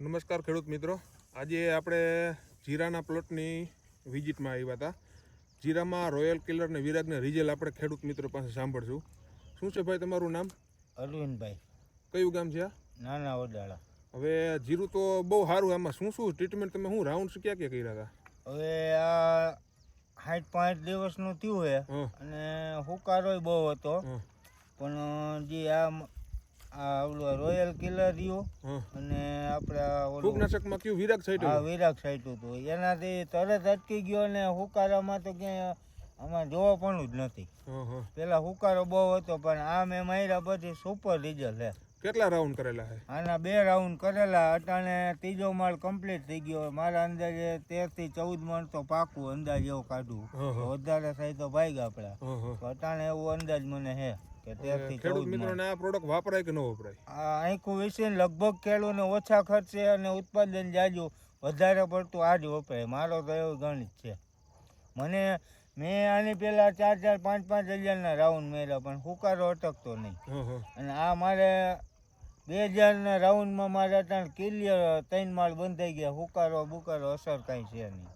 નમસ્કાર ખેડૂત મિત્રો. આજે આપણે જીરાના પ્લોટની વિઝિટમાં આવ્યા હતા. જીરામાં રોયલ કિલર ને વિરાગને રિઝલ્ટ આપણે ખેડૂત મિત્રો પાસે સાંભળશું. શું છે ભાઈ તમારું નામ? અરવિંદભાઈ. કયું ગામ છે આ? નાના ઓડાળા હવે જીરું તો બહુ સારું આમાં. શું શું ટ્રીટમેન્ટ તમે શું રાઉન્ડ ક્યાં ક્યાં કર્યા હતા? હવે આ સાઠ પાંચ દિવસનું થયું છે હં, અને હુકારોય બહુ હતો. હં, પણ જે આ આ ઓલું રોયલ કિલર રહ્યું. અને આપણે ફૂગનાશકમાં કયું વિરાગ છાંટ્યું? હા વિરાગ છાંટ્યું હતું. એનાથી તરત અટકી ગયો ને હુકારામાં તો ક્યાંય આમાં જોવા પણ જ નથી. પેલા હુકારો બહુ હતો પણ આ મેં માર્યા પછી સુપર રિઝલ્ટ હે. કેટલા રાઉન્ડ કરેલા છે આના બે રાઉન્ડ કરેલા અટાણે ત્રીજો માળ કમ્પ્લીટ થઈ ગયો. મારા અંદાજે તેરથી ચૌદ મણ તો પાકું અંદાજ એવો કાઢું. વધારે થાય તો ભાઈ આપડા હં, હં. અટાણે એવો અંદાજ મને હે. કે તેર ખેડૂત મિત્રોને આ પ્રોડક્ટ વાપરાય કે ન વપરાય? આ આંખું વિશે લગભગ ખેડૂતને ઓછા ખર્ચે અને ઉત્પાદન જાજુ વધારે પડતું આ જ વપરાય. મારો તો એવો ગણિત છે. મને મેં આની પહેલાં ચાર ચાર પાંચ પાંચ હજારના રાઉન્ડ મેળ્યા પણ હુકારો અટકતો નહીં. અને આ મારે બે હજારના રાઉન્ડમાં મારે ત્યાં ક્લિયર ત્રણ માળ બંધાઈ ગયા. હુકારો બુકારો અસર કાંઈ છે નહીં.